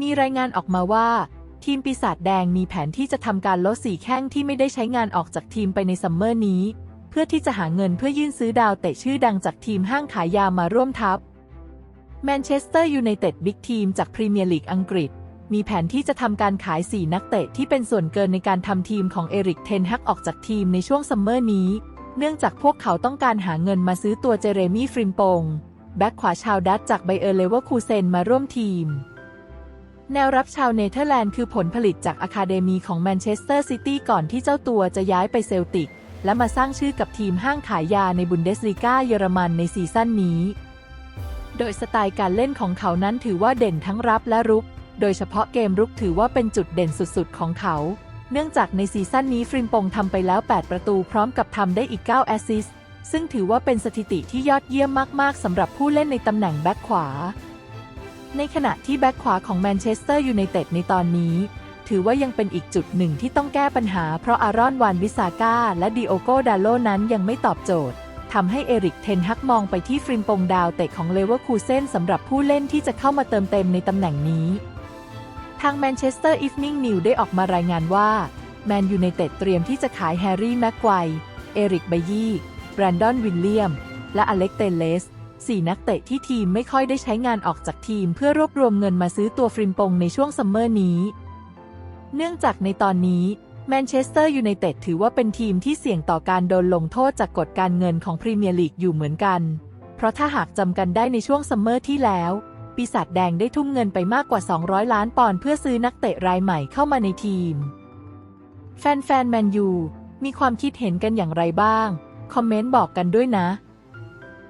มีรายงานออกมาว่า ทีมปีศาจแดงมีแผนที่จะทำการลดสีแข้งที่ไม่ได้ใช้งานออกจากทีมไปในซัมเมอร์นี้ เพื่อที่จะหาเงินเพื่อยื่นซื้อดาวเตะชื่อดังจากทีมห้างขายยามาร่วมทัพแมนเชสเตอร์ยูไนเต็ดบิ๊กทีมจากพรีเมียร์ลีกอังกฤษ มีแผนที่จะทำการขาย 4 นักเตะที่เป็นส่วนเกินในการทำทีมของเอริกเทนฮักออกจากทีมในช่วงซัมเมอร์นี้ เนื่องจากพวกเขาต้องการหาเงินมาซื้อตัวเจเรมี่ฟริมปง แบ็คขวาชาวดัตจากไบเออร์เลเวอร์คูเซนมาร่วมทีม แนวรับชาวเนเธอร์แลนด์คือผลผลิตจากอะคาเดมีของแมนเชสเตอร์ซิตี้ก่อนที่เจ้าตัวจะย้ายไปเซลติก และมาสร้างชื่อกับทีมห้างขายยาในบุนเดสลีกาเยอรมันในซีซั่นนี้ โดยสไตล์การเล่นของเขานั้นถือว่าเด่นทั้งรับและรุก โดยเฉพาะเกมรุกถือว่าเป็นจุดเด่นสุดๆ ของเขา เนื่องจากในซีซั่นนี้ฟริมปงทำไปแล้ว 8 ประตูพร้อมกับทำได้อีก 9 แอสซิสซึ่งถือว่าเป็นสถิติที่ยอดเยี่ยมมากๆสำหรับผู้เล่นในตำแหน่งแบ็คขวา ในขณะที่แบ็คขวาของแมนเชสเตอร์ยูไนเต็ดในตอนนี้ ถือว่ายังเป็นอีกจุดหนึ่งที่ต้องแก้ปัญหา เพราะอารอนวานวิสาก้าและดิโอโกดาโลนั้นยังไม่ตอบโจทย์ทำให้เอริกเทนฮักมองไปที่ฟริมปงดาวเตะของเลเวอร์คูเซนสำหรับผู้เล่นที่จะเข้ามาเติมเต็มในตำแหน่งนี้ ทางแมนเชสเตอร์อีฟนิ่งนิวได้ออกมารายงานว่าแมนยูไนเต็ดเตรียมที่จะขายแฮร์รี่แม็กไกวเอริกไบยี่แบรนดอนวิลเลียม และอเล็กเตเลส สี่นักเตะที่ทีมไม่ค่อยได้ใช้งานออกจากทีมเพื่อรวบรวมเงินมาซื้อตัวฟริมปงในช่วงซัมเมอร์นี้ เนื่องจากในตอนนี้แมนเชสเตอร์ยูไนเต็ดถือว่าเป็นทีมที่เสี่ยงต่อการโดนลงโทษจากกฎการเงินของพรีเมียร์ลีกอยู่เหมือนกัน เพราะถ้าหากจำกันได้ในช่วงซัมเมอร์ที่แล้ว ปีศาจแดงได้ทุ่มเงินไปมากกว่า 200 ล้านปอนด์เพื่อซื้อนักเตะรายใหม่เข้ามาในทีม แฟนๆแมนยูมีความคิดเห็นกันอย่างไรบ้าง คอมเมนต์บอกกันด้วยนะ